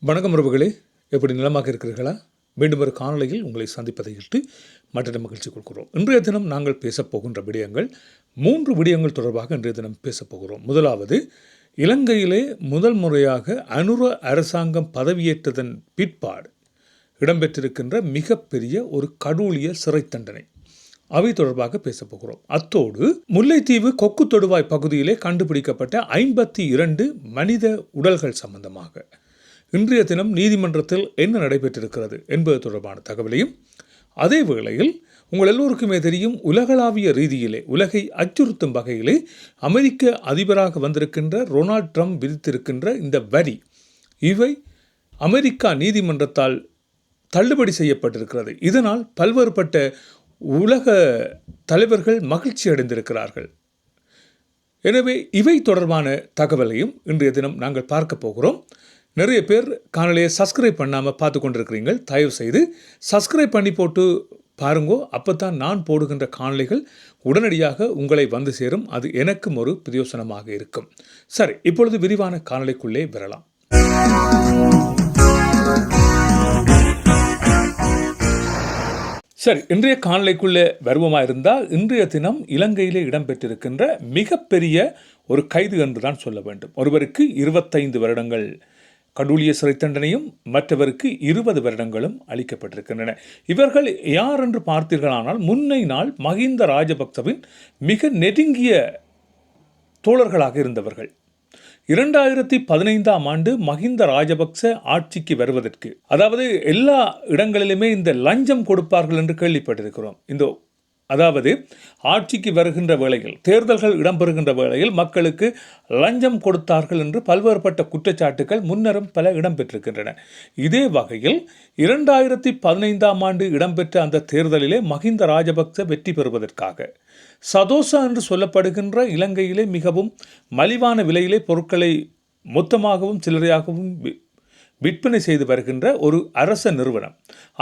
வணக்கம் உறவுகளே. எப்படி நிலமாக இருக்கிறீர்களா? மீண்டும் ஒரு காணொலியில் உங்களை சந்திப்பதை இட்டு மற்ற மகிழ்ச்சி கொள்கிறோம். இன்றைய தினம் நாங்கள் பேசப் போகின்ற விடயங்கள் மூன்று விடயங்கள் தொடர்பாக இன்றைய தினம் பேசப்போகிறோம் முதலாவது இலங்கையிலே முதல் முறையாக அனுர அரசாங்கம் பதவியேற்றதன் பிற்பாடு இடம்பெற்றிருக்கின்ற மிகப்பெரிய ஒரு கடூழிய சிறை தண்டனை. அவை தொடர்பாக பேசப்போகிறோம் அத்தோடு முல்லைத்தீவு கொக்கு தொடுவாய் பகுதியிலே கண்டுபிடிக்கப்பட்ட ஐம்பத்தி இரண்டு மனித உடல்கள் சம்பந்தமாக. இன்றைய தினம் நீதிமன்றத்தில் என்ன நடைபெற்றிருக்கிறது என்பது தொடர்பான தகவலையும் அதே வேளையில் உங்கள் எல்லோருக்குமே தெரியும் உலகளாவிய ரீதியிலே உலகை அச்சுறுத்தும் வகையிலே அமெரிக்க அதிபராக வந்திருக்கின்ற ரொனால்ட் ட்ரம்ப் விதித்திருக்கின்ற இந்த வரி இவை அமெரிக்கா நீதிமன்றத்தால் தள்ளுபடி செய்யப்பட்டிருக்கிறது. இதனால் பல்வேறுபட்ட உலக தலைவர்கள் மகிழ்ச்சி அடைந்திருக்கிறார்கள். எனவே இவை தொடர்பான தகவலையும் இன்றைய தினம் நாங்கள் பார்க்க போகிறோம். நிறைய பேர் காணொலியை சப்ஸ்கிரைப் பண்ணாமல் பார்த்து கொண்டிருக்கிறீங்க தயவு செய்து சப்ஸ்கிரைப் பண்ணி போட்டு பாருங்கோ. அப்போ தான் நான் போடுகின்ற காணொலிகள் உடனடியாக உங்களை வந்து சேரும். அது எனக்கும் ஒரு பிரயோசனமாக இருக்கும். சரி இப்பொழுது விரிவான காணொலிக்குள்ளே வரலாம். சரி இன்றைய காணொலிக்குள்ளே வருவமாக இருந்தால் இன்றைய தினம் இலங்கையிலே இடம்பெற்றிருக்கின்ற மிகப்பெரிய ஒரு கைது என்று தான் சொல்ல வேண்டும். ஒருவருக்கு இருபத்தைந்து வருடங்கள் கடூழிய சிறை தண்டனையும் மற்றவருக்கு இருபது வருடங்களும் அளிக்கப்பட்டிருக்கின்றன. இவர்கள் யார் என்று பார்த்தீர்களானால் முன்னை நாள் மஹிந்த ராஜபக்சவின் மிக நெருங்கிய தோழர்களாக இருந்தவர்கள். இரண்டாயிரத்தி பதினைந்தாம் ஆண்டு மஹிந்த ராஜபக்ச ஆட்சிக்கு வருவதற்கு அதாவது எல்லா இடங்களிலுமே இந்த லஞ்சம் கொடுப்பார்கள் என்று கேள்விப்பட்டிருக்கிறோம். இந்த அதாவது ஆட்சிக்கு வருகின்ற வேளையில் தேர்தல்கள் இடம்பெறுகின்ற வேளையில் மக்களுக்கு லஞ்சம் கொடுத்தார்கள் என்று பல்வேறுபட்ட குற்றச்சாட்டுகள் முன்னரும் பல இடம்பெற்றிருக்கின்றன. இதே வகையில் இரண்டாயிரத்தி பதினைந்தாம் ஆண்டு இடம்பெற்ற அந்த தேர்தலிலே மஹிந்த ராஜபக்ச வெற்றி பெறுவதற்காக சதோசா என்று சொல்லப்படுகின்ற இலங்கையிலே மிகவும் மலிவான விலையிலே பொருட்களை மொத்தமாகவும் சில்லறையாகவும் விற்பனை செய்து வருகின்ற ஒரு அரச நிறுவனம்.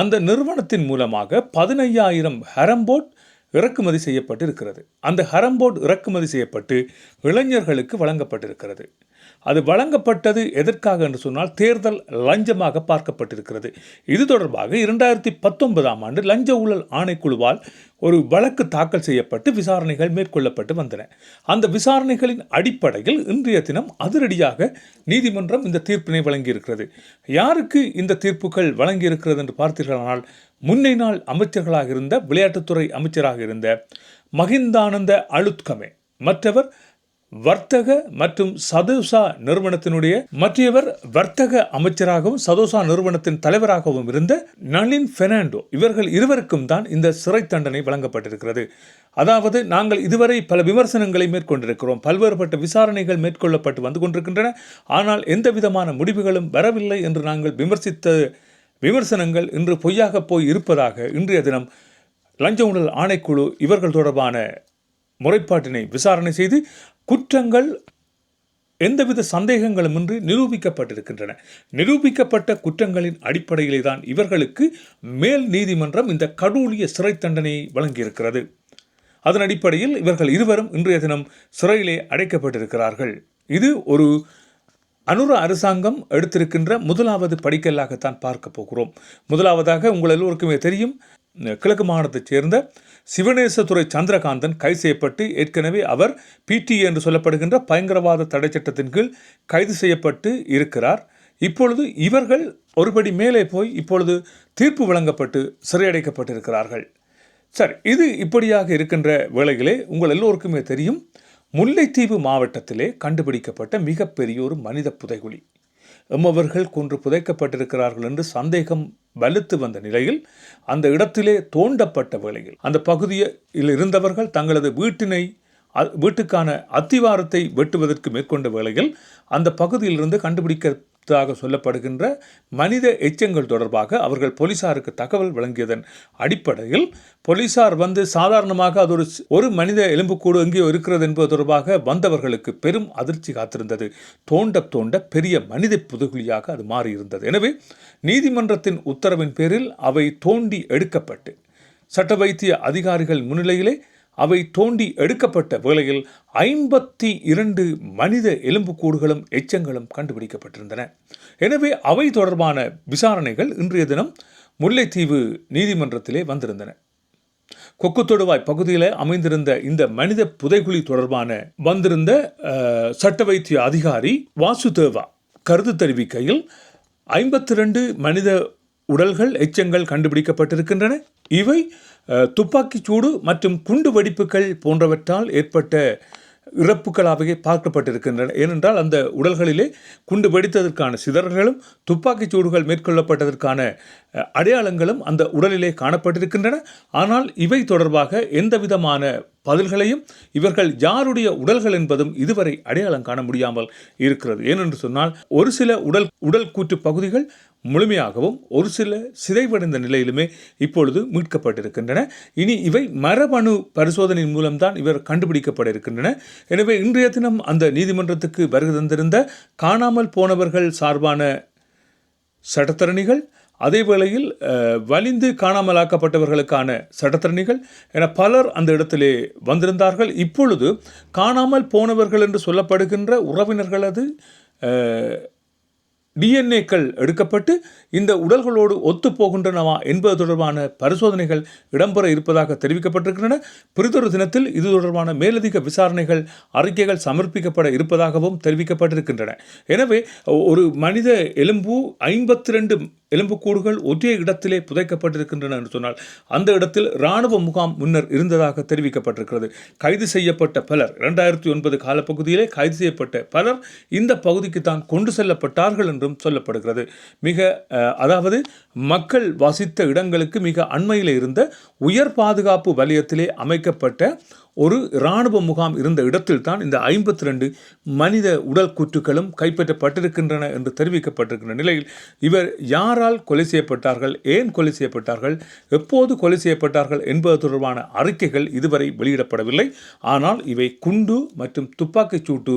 அந்த நிறுவனத்தின் மூலமாக பதினையாயிரம் ஹரம்போட் இறக்குமதி செய்யப்பட்டு இருக்கிறது அந்த ஹரம்போர்டு இறக்குமதி செய்யப்பட்டு இளைஞர்களுக்கு வழங்கப்பட்டிருக்கிறது. அது வழங்கப்பட்டது எதற்காக என்று சொன்னால் தேர்தல் லஞ்சமாக பார்க்கப்பட்டிருக்கிறது. இது தொடர்பாக இரண்டாயிரத்தி பத்தொன்பதாம் ஆண்டு லஞ்ச ஊழல் ஆணைக்குழுவால் ஒரு வழக்கு தாக்கல் செய்யப்பட்டு விசாரணைகள் மேற்கொள்ளப்பட்டு வந்தன. அந்த விசாரணைகளின் அடிப்படையில் இன்றைய தினம் அதிரடியாக நீதிமன்றம் இந்த தீர்ப்பினை வழங்கியிருக்கிறது. யாருக்கு இந்த தீர்ப்புகள் வழங்கியிருக்கிறது என்று பார்த்தீர்களானால் முன்னை நாள் அமைச்சர்களாக இருந்த விளையாட்டுத்துறை அமைச்சராக இருந்த மகிந்தானந்த அழுத்கமே மற்றவர் வர்த்தக மற்றும் சதோசா நிறுவனத்தினுடைய மற்றவர் வர்த்தக அமைச்சராகவும் சதோசா நிறுவனத்தின் தலைவராகவும் இருந்த நளின் பெர்னாண்டோ இவர்கள் இருவருக்கும் தான் இந்த சிறை தண்டனை வழங்கப்பட்டிருக்கிறது. அதாவது நாங்கள் இதுவரை பல விமர்சனங்களை மேற்கொண்டிருக்கிறோம். பல்வேறுபட்ட விசாரணைகள் மேற்கொள்ளப்பட்டு வந்து கொண்டிருக்கின்றன. ஆனால் எந்த விதமான முடிவுகளும் வரவில்லை என்று நாங்கள் விமர்சித்த விமர்சனங்கள் இன்று பொய்யாக போய் இருப்பதாக இன்றைய தினம் லஞ்ச ஊழல் ஆணைக்குழு இவர்கள் தொடர்பான முறைப்பாட்டினை விசாரணை செய்து குற்றங்கள் எந்தவித சந்தேகங்களுமின்றி நிரூபிக்கப்பட்டிருக்கின்றன. நிரூபிக்கப்பட்ட குற்றங்களின் அடிப்படையிலே தான் இவர்களுக்கு மேல் நீதிமன்றம் இந்த கடூழிய சிறை தண்டனையை வழங்கியிருக்கிறது. அதன் அடிப்படையில் இவர்கள் இருவரும் இன்றைய தினம் சிறையிலே அடைக்கப்பட்டிருக்கிறார்கள். இது ஒரு அனுர அரசாங்கம் எடுத்திருக்கின்ற முதலாவது படிக்கல்லாகத்தான் பார்க்க போகிறோம். முதலாவதாக உங்கள் எல்லோருக்குமே தெரியும் கிழக்கு மாகாணத்தைச் சேர்ந்த சிவநேசதுரை சந்திரகாந்தன் கைது செய்யப்பட்டு ஏற்கனவே அவர் பிடி என்று சொல்லப்படுகின்ற பயங்கரவாத தடை சட்டத்தின் கீழ் கைது செய்யப்பட்டு இருக்கிறார். இப்பொழுது இவர்கள் ஒருபடி மேலே போய் இப்பொழுது தீர்ப்பு வழங்கப்பட்டு சிறையடைக்கப்பட்டிருக்கிறார்கள். சரி இது இப்படியாக இருக்கின்ற வேளையிலே உங்கள் எல்லோருக்குமே தெரியும் முல்லைத்தீவு மாவட்டத்திலே கண்டுபிடிக்கப்பட்ட மிகப்பெரிய ஒரு மனித புதைகுழி. எம்மவர்கள் கொன்று புதைக்கப்பட்டிருக்கிறார்கள் என்று சந்தேகம் வலுத்து வந்த நிலையில் அந்த இடத்திலே தோண்டப்பட்ட வேளையில் அந்த பகுதியில் இருந்தவர்கள் தங்களது வீட்டினை வீட்டுக்கான அத்திவாரத்தை வெட்டுவதற்கு மேற்கொண்ட வேளையில் அந்த பகுதியிலிருந்து தாக சொல்லப்படுகின்ற மனித எச்சங்கள் தொடர்பாக அவர்கள் போலீசாருக்கு தகவல் வழங்கியதன் அடிப்படையில் போலீசார் வந்து சாதாரணமாக அது ஒரு ஒரு மனித எலும்புக்கூடு எங்கேயோ இருக்கிறது என்பது தொடர்பாக வந்தவர்களுக்கு பெரும் அதிர்ச்சி காத்திருந்தது. தோண்ட தோண்ட பெரிய மனித புதுகுழியாக அது மாறியிருந்தது. எனவே நீதிமன்றத்தின் உத்தரவின் பேரில் அவை தோண்டி எடுக்கப்பட்டு சட்ட வைத்திய அதிகாரிகள் முன்னிலையிலே அவை தோண்டி எடுக்கப்பட்ட வேளையில் ஐம்பத்தி இரண்டு மனித எலும்புக்கூடுகளும் எச்சங்களும் கண்டுபிடிக்கப்பட்டிருந்தன. எனவே அவை தொடர்பான விசாரணைகள் இன்றைய தினம் முல்லைத்தீவு நீதிமன்றத்திலே வந்திருந்தன. கொக்கு தொடுவாய் பகுதியில் அமைந்திருந்த இந்த மனித புதைகுழி தொடர்பான வந்திருந்த சட்ட வைத்திய அதிகாரி வாசுதேவா கருத்து தெரிவிக்கையில் ஐம்பத்தி ரெண்டு மனித உடல்கள் எச்சங்கள் கண்டுபிடிக்கப்பட்டிருக்கின்றன. இவை துப்பாக்கி துப்பாக்கிச் சூடு மற்றும் குண்டு வெடிப்புகள் போன்றவற்றால் ஏற்பட்ட இறப்புகளாகவே பார்க்கப்பட்டிருக்கின்றன. ஏனென்றால் அந்த உடல்களிலே குண்டு வெடித்ததற்கான சிதறல்களும் துப்பாக்கிச் சூடுகள் மேற்கொள்ளப்பட்டதற்கான அடையாளங்களும் அந்த உடலிலே காணப்பட்டிருக்கின்றன. ஆனால் இவை தொடர்பாக எந்தவிதமான பதில்களையும் இவர்கள் யாருடைய உடல்கள் என்பதும் இதுவரை அடையாளம் காண முடியாமல் இருக்கிறது. ஏனென்று சொன்னால் ஒரு சில உடல் உடல் கூற்று பகுதிகள் முழுமையாகவும் ஒரு சில சிதைவடைந்த நிலையிலுமே இப்பொழுது மீட்கப்பட்டிருக்கின்றன. இனி இவை மரபணு பரிசோதனையின் மூலம்தான் இவர் கண்டுபிடிக்கப்பட இருக்கின்றன எனவே இன்றைய தினம் அந்த நீதிமன்றத்துக்கு வருகை தந்திருந்த காணாமல் போனவர்கள் சார்பான சட்டத்தரணிகள் அதே வேளையில் வலிந்து காணாமலாக்கப்பட்டவர்களுக்கான சட்டத்தரணிகள் என பலர் அந்த இடத்திலே வந்திருந்தார்கள். இப்பொழுது காணாமல் போனவர்கள் என்று சொல்லப்படுகின்ற உறவினர்களது டிஎன்ஏக்கள் எடுக்கப்பட்டு இந்த உடல்களோடு ஒத்துப்போகின்றனவா என்பது தொடர்பான பரிசோதனைகள் இடம்பெற இருப்பதாக தெரிவிக்கப்பட்டிருக்கின்றன. பிறிதொரு தினத்தில் இது தொடர்பான மேலதிக விசாரணைகள் அறிக்கைகள் சமர்ப்பிக்கப்பட இருப்பதாகவும் தெரிவிக்கப்பட்டிருக்கின்றன. எனவே ஒரு மனித எலும்பு ஐம்பத்தி ரெண்டு எலும்புக்கூடுகள் ஒரே இடத்திலே புதைக்கப்பட்டிருக்கின்றன என்று சொன்னால் அந்த இடத்தில் இராணுவ முகாம் முன்னர் இருந்ததாக தெரிவிக்கப்பட்டிருக்கிறது. கைது செய்யப்பட்ட பலர் இரண்டாயிரத்தி ஒன்பது காலப்பகுதியிலே கைது செய்யப்பட்ட பலர் இந்த பகுதிக்கு தான் கொண்டு செல்லப்பட்டார்கள் என்றும் சொல்லப்படுகிறது. மிக அதாவது மக்கள் வசித்த இடங்களுக்கு மிக அண்மையில் இருந்த உயர் பாதுகாப்பு வலயத்திலே அமைக்கப்பட்ட ஒரு இராணுவ முகாம் இருந்த இடத்தில்தான் இந்த ஐம்பத்தி ரெண்டு மனித உடல் கூற்றுகளும் கைப்பற்றப்பட்டிருக்கின்றன என்று தெரிவிக்கப்பட்டிருக்கின்ற நிலையில் இவர் யாரால் கொலை செய்யப்பட்டார்கள் ஏன் கொலை செய்யப்பட்டார்கள் எப்போது கொலை செய்யப்பட்டார்கள் என்பது தொடர்பான அறிக்கைகள் இதுவரை வெளியிடப்படவில்லை. ஆனால் இவை குண்டு மற்றும் துப்பாக்கிச் சூட்டு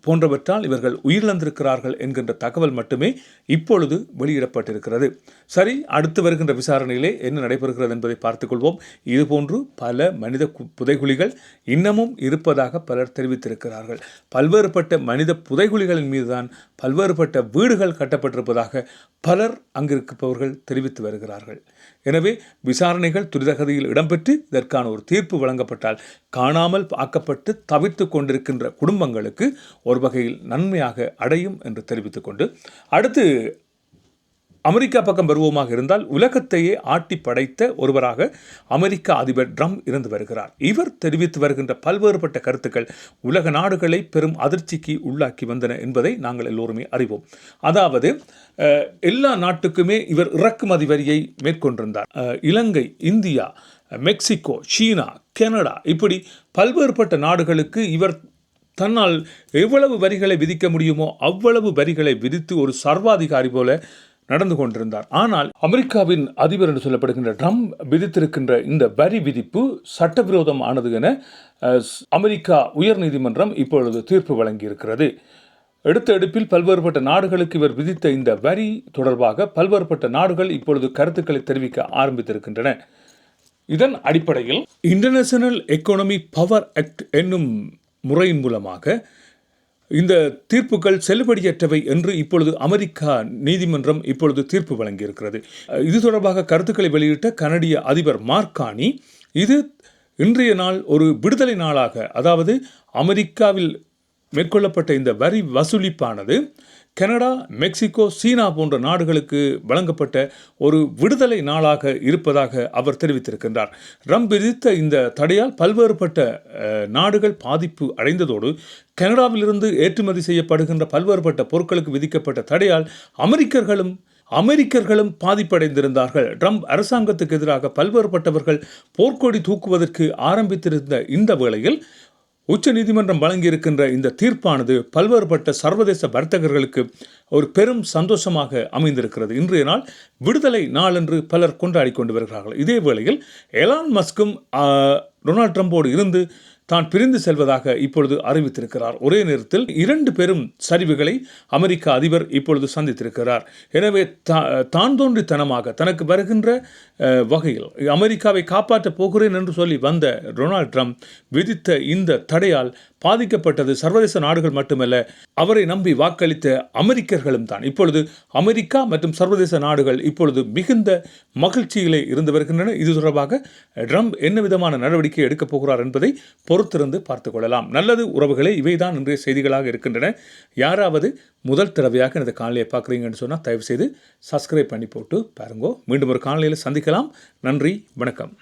போன்றவற்றால் இவர்கள் உயிரிழந்திருக்கிறார்கள் என்கின்ற தகவல் மட்டுமே இப்பொழுது வெளியிடப்பட்டிருக்கிறது. சரி அடுத்து வருகின்ற விசாரணையிலே என்ன நடைபெறுகிறது என்பதை பார்த்துக்கொள்வோம் இதுபோன்று பல மனித புதைகுழிகள் இன்னமும் இருப்பதாக பலர் தெரிவித்திருக்கிறார்கள். பல்வேறுபட்ட மனித புதைகுழிகளின் மீதுதான் பல்வேறுபட்ட வீடுகள் கட்டப்பட்டிருப்பதாக பலர் அங்கிருப்பவர்கள் தெரிவித்து வருகிறார்கள். எனவே விசாரணைகள் துரிதகதியில் இடம்பெற்று இதற்கான ஒரு தீர்ப்பு வழங்கப்பட்டால் காணாமல் ஆக்கப்பட்டு தவித்து கொண்டிருக்கின்ற குடும்பங்களுக்கு ஒரு வகையில் நன்மையாக அடையும் என்று தெரிவித்துக்கொண்டு அடுத்து அமெரிக்கா பக்கம் வருவோமாக இருந்தால் உலகத்தையே ஆட்டி படைத்த ஒருவராக அமெரிக்க அதிபர் ட்ரம்ப் இருந்து வருகிறார். இவர் தெரிவித்து வருகின்ற பல்வேறுபட்ட கருத்துக்கள் உலக நாடுகளை பெரும் அதிர்ச்சிக்கு உள்ளாக்கி வந்தன என்பதை நாங்கள் எல்லோருமே அறிவோம். அதாவது எல்லா நாட்டுக்குமே இவர் இறக்குமதி வரியை மேற்கொண்டிருந்தார். இலங்கை இந்தியா மெக்சிகோ சீனா கனடா இப்படி பல்வேறுபட்ட நாடுகளுக்கு இவர் தன்னால் எவ்வளவு வரிகளை விதிக்க முடியுமோ அவ்வளவு வரிகளை விதித்து ஒரு சர்வாதிகாரி போல நடந்து கொண்டிருந்தார். ஆனால் அமெரிக்காவின் அதிபர் என்று சொல்லப்படுகின்ற ட்ரம்ப் விதித்திருக்கின்ற இந்த வரி விதிப்பு சட்டவிரோதமானது என அமெரிக்கா உயர்நீதிமன்றம் இப்பொழுது தீர்ப்பு வழங்கியிருக்கிறது. எடுத்த எடுப்பில் பல்வேறுபட்ட நாடுகளுக்கு இவர் விதித்த இந்த வரி தொடர்பாக பல்வேறுபட்ட நாடுகள் இப்பொழுது கருத்துக்களை தெரிவிக்க ஆரம்பித்திருக்கின்றன. இதன் அடிப்படையில் இன்டர்நேஷனல் எக்கனாமி பவர் ஆக்ட் என்னும் முறையின் மூலமாக இந்த தீர்ப்புகள் செல்லுபடியற்றவை என்று இப்பொழுது அமெரிக்கா நீதிமன்றம் இப்பொழுது தீர்ப்பு வழங்கியிருக்கிறது. இது தொடர்பாக கருத்துக்களை வெளியிட்ட கனடிய அதிபர் மார்கானி இது இன்றைய நாள் ஒரு விடுதலை நாளாக அதாவது அமெரிக்காவில் மேற்கொள்ளப்பட்ட இந்த வரி வசூலிப்பானது கனடா மெக்சிகோ சீனா போன்ற நாடுகளுக்கு வழங்கப்பட்ட ஒரு விடுதலை நாளாக இருப்பதாக அவர் தெரிவித்திருக்கின்றார். ரம் விதித்த இந்த தடையால் பல்வேறுபட்ட நாடுகள் பாதிப்பு அடைந்ததோடு கனடாவிலிருந்து ஏற்றுமதி செய்யப்படுகின்ற பல்வேறுபட்ட பொருட்களுக்கு விதிக்கப்பட்ட தடையால் அமெரிக்கர்களும் அமெரிக்கர்களும் பாதிப்படைந்திருந்தார்கள். ட்ரம்ப் அரசாங்கத்துக்கு எதிராக பல்வேறுபட்டவர்கள் போர்க்கொடி தூக்குவதற்கு ஆரம்பித்திருந்த இந்த வேளையில் உச்ச நீதிமன்றம் வழங்கியிருக்கின்ற இந்த தீர்ப்பானது பல்வேறுபட்ட சர்வதேச வர்த்தகர்களுக்கு ஒரு பெரும் சந்தோஷமாக அமைந்திருக்கிறது. இன்றைய நாள் விடுதலை நாள் என்று பலர் கொண்டாடி கொண்டு வருகிறார்கள். இதே வேளையில் எலான் மஸ்கும் டொனால்ட் ட்ரம்போடு இருந்து தான் பிரிந்து செல்வதாக இப்பொழுது அறிவித்திருக்கிறார். ஒரே நேரத்தில் இரண்டு பெரும் சரிவுகளை அமெரிக்க அதிபர் இப்பொழுது சந்தித்திருக்கிறார். எனவே தா தான் தோன்றித்தனமாக தனக்கு வருகின்ற வகையில் அமெரிக்காவை காப்பாற்றப் போகிறேன் என்று சொல்லி வந்த டொனால்ட் ட்ரம்ப் விதித்த இந்த தடையால் பாதிக்கப்பட்டது சர்வதேச நாடுகள் மட்டுமல்ல அவரை நம்பி வாக்களித்த அமெரிக்கர்களும் தான். இப்பொழுது அமெரிக்கா மற்றும் சர்வதேச நாடுகள் இப்பொழுது மிகுந்த மகிழ்ச்சியிலே இருந்து வருகின்றன. இது தொடர்பாக ட்ரம்ப் என்ன விதமான நடவடிக்கை எடுக்கப் போகிறார் என்பதை பொறுத்திருந்து பார்த்துக் கொள்ளலாம். நல்லது உறவுகளே இவைதான் இன்றைய செய்திகளாக இருக்கின்றன. யாராவது முதல் தடவையாக எனது காணொலியை பார்க்குறீங்கன்னு சொன்னால் தயவு செய்து சப்ஸ்கிரைப் பண்ணி போட்டு பாருங்கோ. மீண்டும் ஒரு காணொலியில் சந்திக்கலாம். நன்றி வணக்கம்.